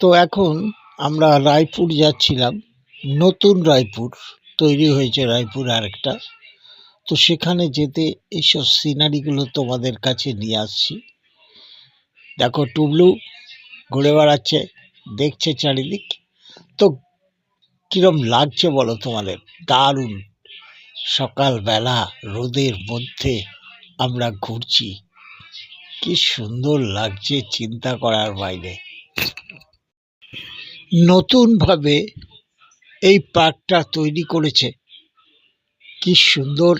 তো এখন আমরা রায়পুর যাচ্ছিলাম। নতুন রায়পুর, তৈরি হয়েছে রায়পুর আরেকটা। তো সেখানে যেতে এইসব সিনারিগুলো তোমাদের কাছে নিয়ে আসছি। দেখো টুবলু ঘুরে বেড়াচ্ছে, দেখছে চারিদিক। তো কিরম লাগছে বলো তোমাদের? দারুণ। সকালবেলা রোদের মধ্যে আমরা ঘুরছি। কি সুন্দর লাগছে চিন্তা করার বাইরে। নতুনভাবে এই পার্কটা তৈরি করেছে। কি সুন্দর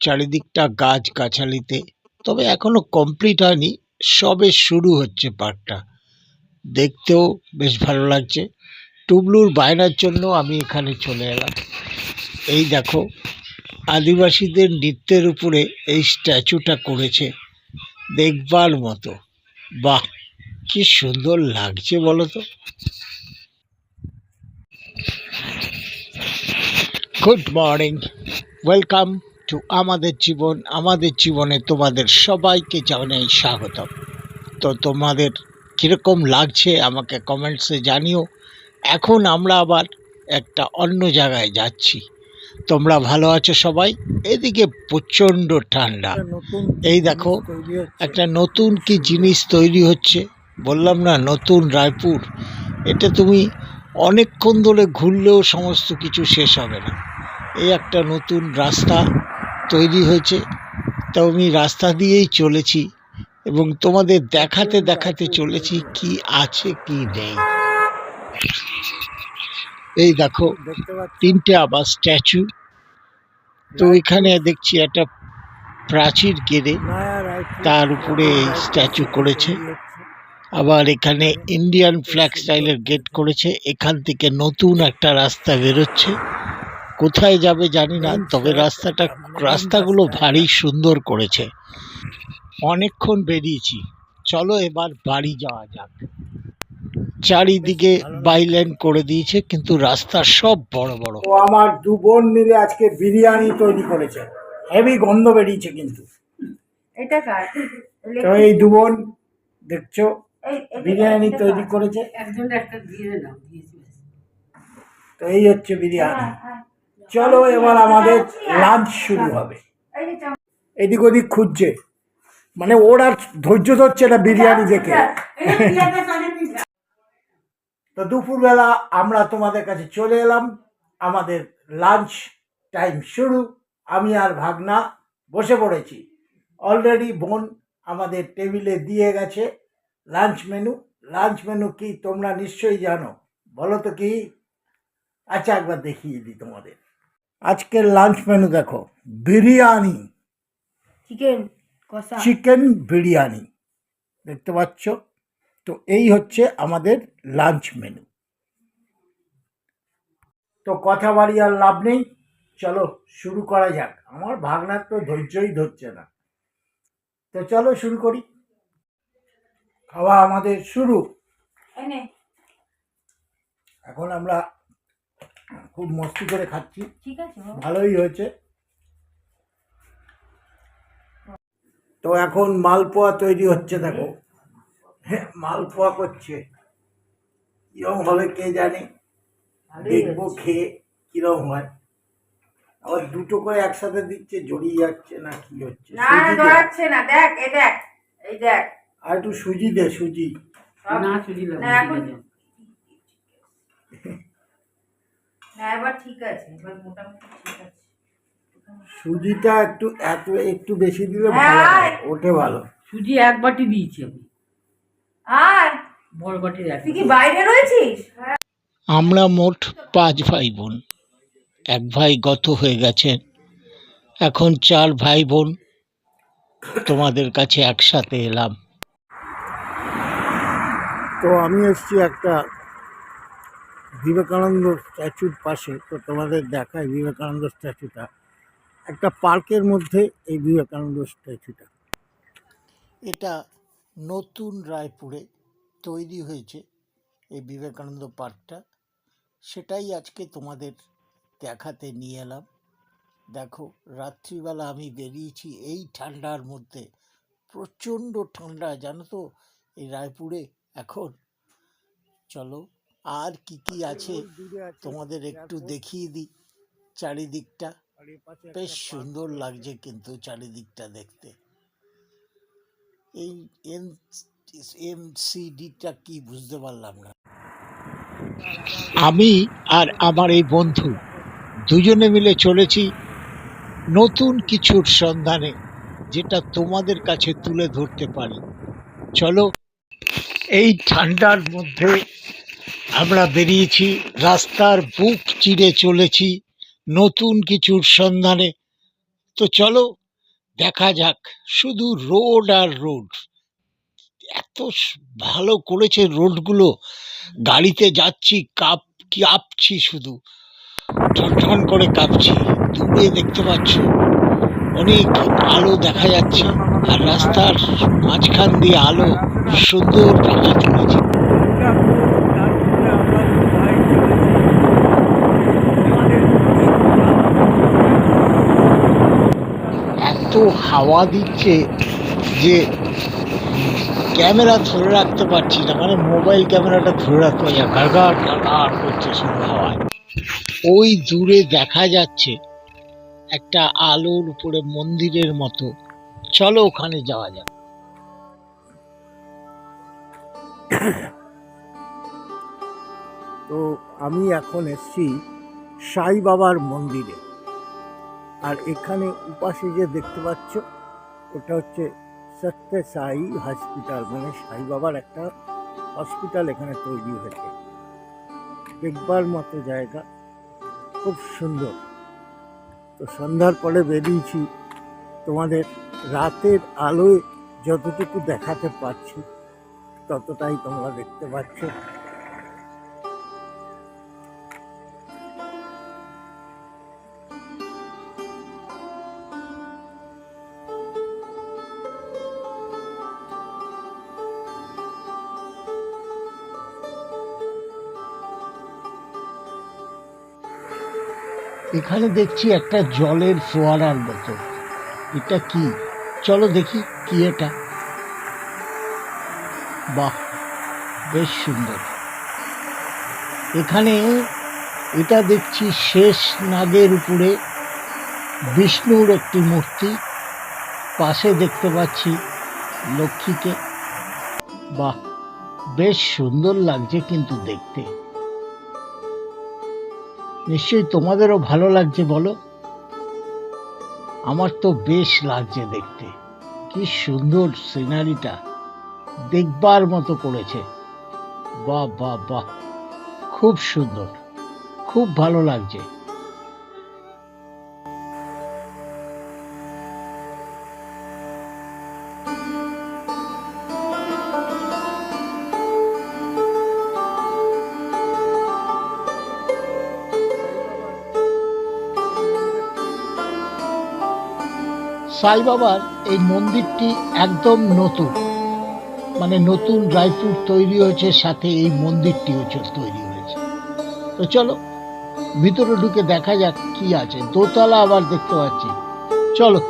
চারিদিকটা গাছ গাছালিতে তবে এখনও কমপ্লিট হয়নি, সবে শুরু হচ্ছে পার্কটা। দেখতেও বেশ ভালো লাগছে। টুবলুর বায়নার জন্য আমি এখানে চলে এলাম। এই দেখো, আদিবাসীদের নৃত্যের উপরে এই স্ট্যাচুটা করেছে দেখবার মতো। বাহ, কি সুন্দর লাগছে বলো তো। গুড মর্নিং ওয়েলকাম টু আমাদের জীবন আমাদের জীবনে তোমাদের সবাইকে জানাই স্বাগতম। তো তোমাদের কীরকম লাগছে আমাকে কমেন্টসে জানিও। এখন আমরা আবার একটা অন্য জায়গায় যাচ্ছি। তোমরা ভালো আছো সবাই? এদিকে প্রচণ্ড ঠান্ডা। এই দেখো একটা নতুন কি জিনিস তৈরি হচ্ছে? বললাম না নতুন রায়পুর। এটা তুমি অনেকক্ষণ ধরে ঘুরলেও সমস্ত কিছু শেষ হবে না। এই একটা নতুন রাস্তা তৈরি হয়েছে। তো আমি রাস্তা দিয়েই চলেছি এবং তোমাদের দেখাতে দেখাতে চলেছি কি আছে কি নেই। এই দেখো তিনটে আবার স্ট্যাচু। তো এখানে দেখছি একটা প্রাচীর গেড়ে তার উপরে স্ট্যাচু করেছে। আবার এখানে ইন্ডিয়ান ফ্ল্যাগ স্টাইলের গেট করেছে। এখান থেকে নতুন একটা রাস্তা বেরোচ্ছে। কোথায় যাবে জানি না তবে রাস্তাটা রাস্তাগুলো ভারী সুন্দর করেছে। অনেকক্ষণ বেরিয়েছি। চলো এবার বাড়ি যাওয়া যাক। চারিদিকে বাইলেন করে দিয়েছে কিন্তু রাস্তা সব বড় বড়। তো আমার দু বোন মিলে আজকে বিরিয়ানি তৈরি করেছে। হেভি গন্ধ বেরিয়েছে কিন্তু। এটা কার? তো এই দু বোন দেখছ? বিরিয়ানি তৈরি করেছে। একজন একটা দিয়ে দাও। তো এই হচ্ছে বিরিয়ানি। হ্যাঁ, হ্যাঁ। চলো এবার আমাদের লাঞ্চ শুরু হবে। এদিক ওদিক খুঁজছে। মানে ওর আর ধৈর্য ধরছে না বিরিয়ানি দেখে। তো দুপুরবেলা আমরা তোমাদের কাছে চলে এলাম। আমাদের লাঞ্চ টাইম শুরু। আমি আর ভাগনা বসে পড়েছি। অলরেডি বোন আমাদের টেবিলে দিয়ে গেছে। লাঞ্চ মেনু লাঞ্চ মেনু কি তোমরা নিশ্চয়ই জানো? বলো তো কি? আচ্ছা একবার দেখিয়ে দিই তোমাদের। আজকের লাঞ্চ মেনু দেখো বিরিয়ানি। চিকেন কষা। চিকেন বিরিয়ানি দেখতে পাচ্ছ? তো এই হচ্ছে আমাদের লাঞ্চ মেনু। তো কথা বাড়ি আর লাভ নেই। চলো শুরু করা যাক। আমার ভাগনার তো ধৈর্যই ধরছে না। তো চলো শুরু করি। খাওয়া আমাদের শুরু। এখন আমরা খুব মস্তি করে খাচ্ছি। ঠিক আছে ভালোই হয়েছে। তো এখন মালপোয়া তৈরি হচ্ছে দেখো। হ্যাঁ মালপোয়া করছে। কিরম হবে কে জানে? দেখব খেয়ে কিরম হয়। আবার দুটো করে একসাথে দিচ্ছে জড়িয়ে যাচ্ছে না কি হচ্ছে। না না দেখ। এই দেখ এই দেখ। আর একটু সুজি দে সুজি। না সুজি না এখন না এবার ঠিক আছে এবার মোটামুটি ঠিক আছে। সুজিটা একটু এত একটু বেশি দিলে ভালো হ্যাঁ। ওঠে ভালো। সুজি এক বাটি দিয়েছি আমি। আর বড় বাটির এক তুই কি বাইরে রয়েছিস? আমরা মোট পাঁচ ভাই বোন। এক ভাই গত হয়ে গেছেন এখন চার ভাই বোন। তোমাদের কাছে একসাথে এলাম। তো আমি এসছি একটা বিবেকানন্দ স্ট্যাচুর পাশে। তো তোমাদের দেখায় বিবেকানন্দ স্ট্যাচুটা। একটা পার্কের মধ্যে এই বিবেকানন্দ স্ট্যাচুটা। এটা নতুন রায়পুরে তৈরি হয়েছে এই বিবেকানন্দ পার্কটা। সেটাই আজকে তোমাদের দেখাতে নিয়ে এলাম। দেখো, রাত্রিবেলা আমি বেরিয়েছি এই ঠান্ডার মধ্যে। প্রচণ্ড ঠান্ডা, জানো তো? এই রায়পুরে এখন? চলো আর কি কি আছে তোমাদের একটু দেখিয়ে দিই চারিদিকটা। বেশ সুন্দর লাগছে কিন্তু চারিদিকটা দেখতে। এই এম এমসিডিটা কি বুঝতে পারলাম না। আমি আর আমার এই বন্ধু দুজনে মিলে চলেছি নতুন কিছুর সন্ধানে যেটা তোমাদের কাছে তুলে ধরতে পারি। চলো এই ঠান্ডার মধ্যে আমরা বেরিয়েছি, রাস্তার বুক চিরে চলেছি, নতুন কিছুর সন্ধানে। তো চলো, দেখা যাক, শুধু রোড আর রোড। এত ভালো করেছে রোডগুলো। গাড়িতে যাচ্ছি, কাপ, কাঁপছি শুধু। ঠন ঠন করে কাঁপছি। দূরে দেখতে পাচ্ছ অনেক আলো দেখা যাচ্ছে আর রাস্তার মাঝখান দিয়ে আলো সুন্দর ফুটে চলেছে এত হাওয়া দিচ্ছে যে ক্যামেরা ধরে রাখতে পারছি না মানে মোবাইল ক্যামেরাটা ধরে রাখতে পারছি না। গাড়গাড় করছে শুধু হাওয়ায়। ওই দূরে দেখা যাচ্ছে একটা আলোর উপরে মন্দিরের মতো। চলো ওখানে যাওয়া যাক। তো আমি এখন এসছি সাই বাবার মন্দিরে। আর এখানে উপাসে যে দেখতে পাচ্ছ, ওটা হচ্ছে সত্য সাই হসপিটাল মানে সাই বাবার একটা হসপিটাল এখানে তৈরি হয়েছে। দেখবার মতো জায়গা, খুব সুন্দর। তো সন্ধ্যার পরে বেরিয়েছি। তোমাদের রাতের আলোয় যতটুকু দেখাতে পারছি ততটাই তোমরা দেখতে পাচ্ছ। এখানে দেখছি একটা জলের ফোয়ারার মতো। এটা কি? চলো দেখি কি এটা। বাহ, বেশ সুন্দর। এখানে এটা দেখছি শেষ নাগের উপরে বিষ্ণুর একটি মূর্তি। পাশে দেখতে পাচ্ছি লক্ষ্মীকে। বাহ, বেশ সুন্দর লাগছে কিন্তু দেখতে। নিশ্চয়ই তোমাদেরও ভালো লাগছে বলো? আমার তো বেশ লাগছে দেখতে। কি সুন্দর সিনারিটা দেখবার মতো করেছে। বাহ বাহ বাহ। খুব সুন্দর। খুব ভালো লাগছে। সাই বাবার এই মন্দিরটি একদম নতুন। মানে নতুন রায়পুর তৈরি হয়েছে, সাথে এই মন্দিরটিও তৈরি হয়েছে। তো চলো, ভিতরে ঢুকে দেখা যাক কি আছে। দোতলা আবার দেখতে পাচ্ছি। চলো।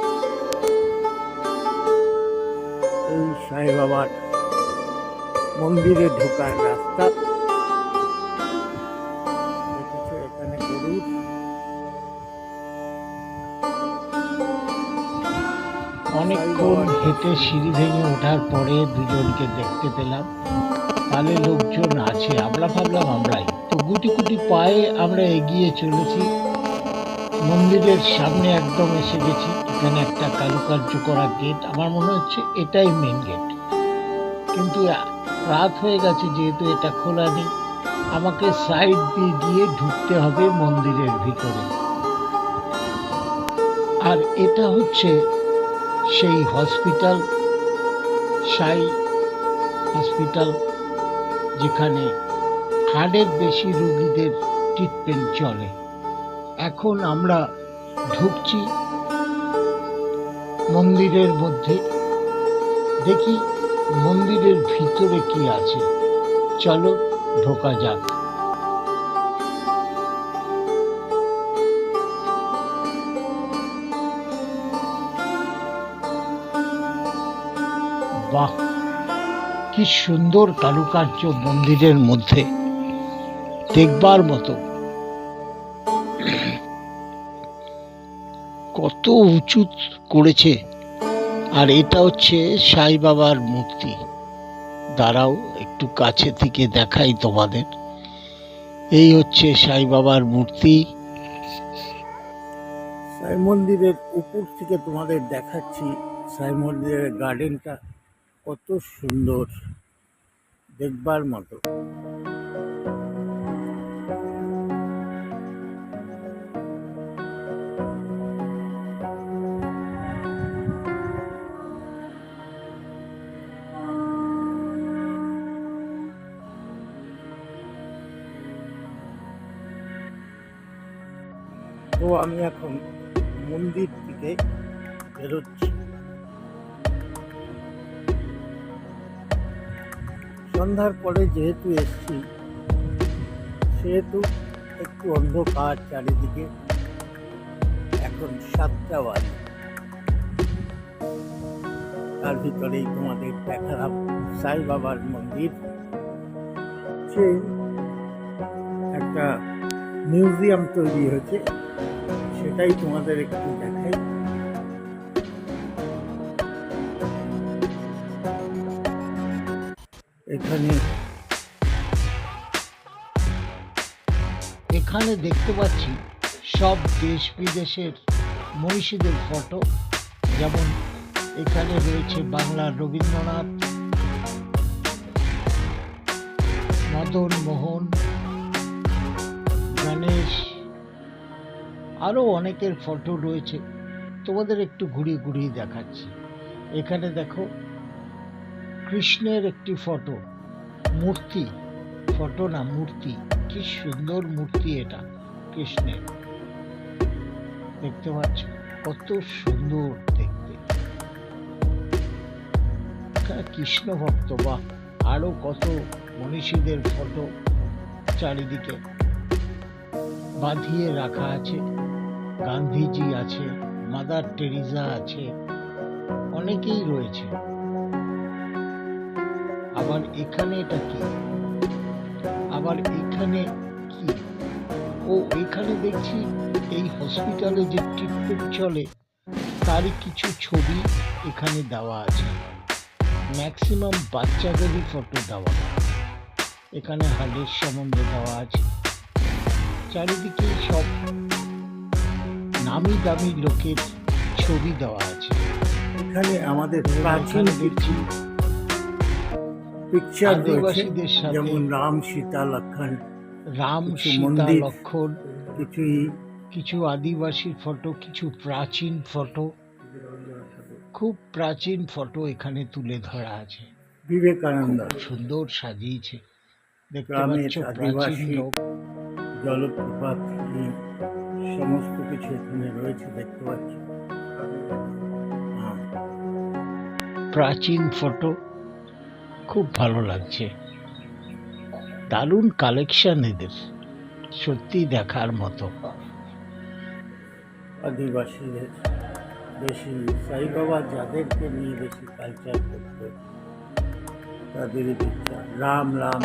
সাই বাবার মন্দিরে ঢোকার রাস্তা। হেঁটে সিঁড়ি ভেঙে ওঠার পরে দুজনকে দেখতে পেলাম। তাহলে লোকজন আছে, আমরা ভাবলাম আমরাই। তো গুটি গুটি পায়ে আমরা এগিয়ে চলেছি। মন্দিরের সামনে একদম এসে গেছি। এখানে একটা কারুকার্য করা গেট আমার মনে হচ্ছে এটাই মেন গেট কিন্তু রাত হয়ে গেছে যেহেতু এটা খোলা নেই। আমাকে সাইড দিয়ে গিয়ে ঢুকতে হবে মন্দিরের ভিতরে। আর এটা হচ্ছে সেই হসপিটাল সাই হসপিটাল যেখানে হার্টের বেশি রুগীদের ট্রিটমেন্ট চলে। এখন আমরা ঢুকছি মন্দিরের মধ্যে। দেখি মন্দিরের ভিতরে কি আছে। চলো ঢোকা যাক। কি সুন্দর কারুকার্য মন্দিরের মধ্যে দেখবার মতো। কত উঁচু করেছে। আর এটা হচ্ছে সাই বাবার মূর্তি। দাঁড়াও, একটু কাছে থেকে দেখাই তোমাদের। এই হচ্ছে সাই বাবার মূর্তি। সাই মন্দিরের উপর থেকে তোমাদের দেখাচ্ছি। সাই মন্দিরের গার্ডেনটা। কত সুন্দর দেখবার মতো। তো আমি এখন মন্দির থেকে বেরোচ্ছি। সন্ধ্যার পরে যেহেতু এসছি, সেহেতু একটু অন্ধকার চারিদিকে। এখন সাতটা বাজে। তার ভিতরেই তোমাদের দেখালাম সাই বাবার মন্দির। সে একটা মিউজিয়াম তৈরি হয়েছে, সেটাই তোমাদের একটু দেখাই। এখানে। দেখতে পাচ্ছি সব দেশ বিদেশের মনীষীদের ফটো। যেমন এখানে রয়েছে বাংলার রবীন্দ্রনাথ, মদন মোহন, গণেশ আরও অনেকের ফটো রয়েছে। তোমাদের একটু ঘুরিয়ে ঘুরিয়ে দেখাচ্ছি। এখানে দেখো কৃষ্ণের একটি ফটো। মূর্তি, ফটো না মূর্তি? কি সুন্দর মূর্তি এটা, কৃষ্ণের। দেখতে পাচ্ছ, কত সুন্দর দেখতে। কৃষ্ণ ভক্ত বা আরও কত মনীষীদের ফটো চারিদিকে বাঁধিয়ে রাখা আছে। গান্ধীজি আছে, মাদার টেরিজা আছে, অনেকেই রয়েছে। আবার এখানে এটা কি? আবার এখানে কি? ও এখানে দেখছি এই হসপিটালে যে ট্রিটমেন্ট চলে তারই কিছু ছবি এখানে দেওয়া আছে। ম্যাক্সিমাম বাচ্চাদেরই ফটো দেওয়া। এখানে হার্টের সম্বন্ধে দেওয়া আছে। চারিদিকে সব নামি দামি লোকের ছবি দেওয়া আছে। এখানে আমাদের প্রাচীন দেখছি পিকচার রয়েছে যেমন রাম সীতা লক্ষণ রাম সীতা লক্ষণ কিছুই কিছু আদিবাসী ফটো কিছু প্রাচীন ফটো খুব প্রাচীন ফটো এখানে তুলে ধরা আছে। বিবেকানন্দ। সুন্দর সাজিয়েছে। গ্রামের আদিবাসী জলপ্রপাত সমস্ত কিছু এখানে রয়েছে দেখতে পাচ্ছি। হ্যাঁ, প্রাচীন ফটো খুব ভালো লাগছে। দারুণ কালেকশন এদের। সত্যি দেখার মতো। আদিবাসীদের বেশি সাই বাবা যাদেরকে নিয়ে বেশি কালচার করতে তাদের রাম রাম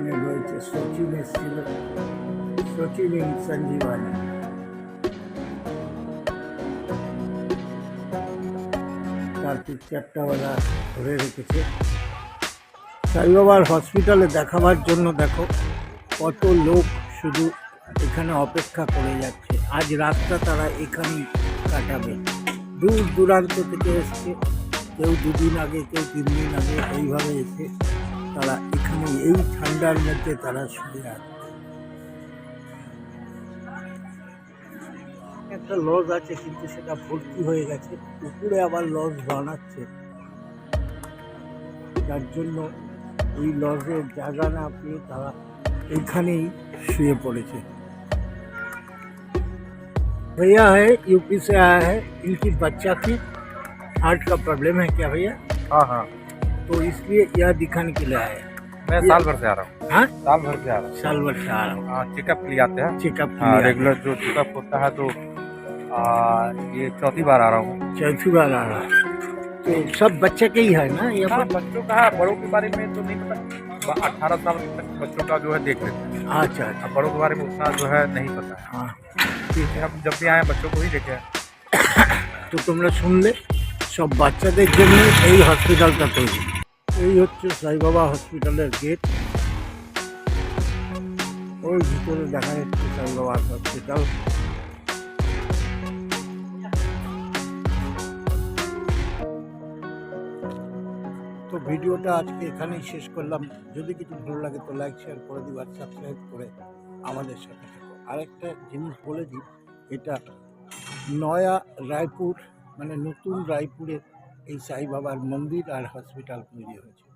এখানে রয়েছে সচিন এসেছিল সচিন ইন সঞ্জীবানী তার পিকচারটা ওরা ধরে রেখেছে। সাইবাবার হসপিটালে দেখাবার জন্য দেখো, কত লোক শুধু এখানে অপেক্ষা করে যাচ্ছে। আজ রাতটা তারা এখানেই কাটাবে। দূর দূরান্ত থেকে এসছে। কেউ দুদিন আগে, কেউ তিন দিন আগে এইভাবে এসে তারা এখানে এই ঠান্ডার মধ্যে তারা শুয়ে আছে একটা লজ আছে কিন্তু সেটা ভর্তি হয়ে গেছে উপরে আবার লজ বানাচ্ছে যার জন্য এই লজের জায়গা না পেয়ে তারা এইখানেই শুয়ে পড়েছে भैया है यूपी से आया है इनकी बच्चा की हार्ट का प्रॉब्लम है क्या भैया हाँ हाँ तो इसलिए यह दिखाने के लिए आए हैं मैं साल भर से आ रहा हूँ हाँ साल भर से आ रहा हूँ साल भर से आ रहा हूँ हाँ चेकअप के लिए आते हैं चेकअप हाँ रेगुलर जो चेकअप होता है तो आ, ये चौथी बार आ रहा हूँ चौथी बार आ रहा है तो सब बच्चे के ही है ना ये हाँ, बच्चों का है बड़ों के बारे में तो नहीं पता अठारह साल तक बच्चों का जो है देख लेते हैं अच्छा अच्छा अब बड़ों के बारे में उतना जो है नहीं पता है हाँ ठीक है हम जब भी आए बच्चों को ही देखे हैं তো তোমরা শুনলে সব বাচ্চাদের জন্য এই হসপিটালটা তৈরি এই হচ্ছে সাইবাবা হসপিটালের গেট। ওই ভিতরে দেখা যাচ্ছে সাইবাবা হসপিটাল। তো ভিডিওটা আজকে এখানেই শেষ করলাম। যদি কিছু ভালো লাগে তো লাইক, শেয়ার করে দিও আর সাবস্ক্রাইব করে আমাদের সাথে থাকো। আরেকটা জিনিস বলে দিই, এটা নয়া রায়পুর মানে নতুন রায়পুরে এই সাই বাবার মন্দির আর হসপিটাল তৈরি হয়েছে।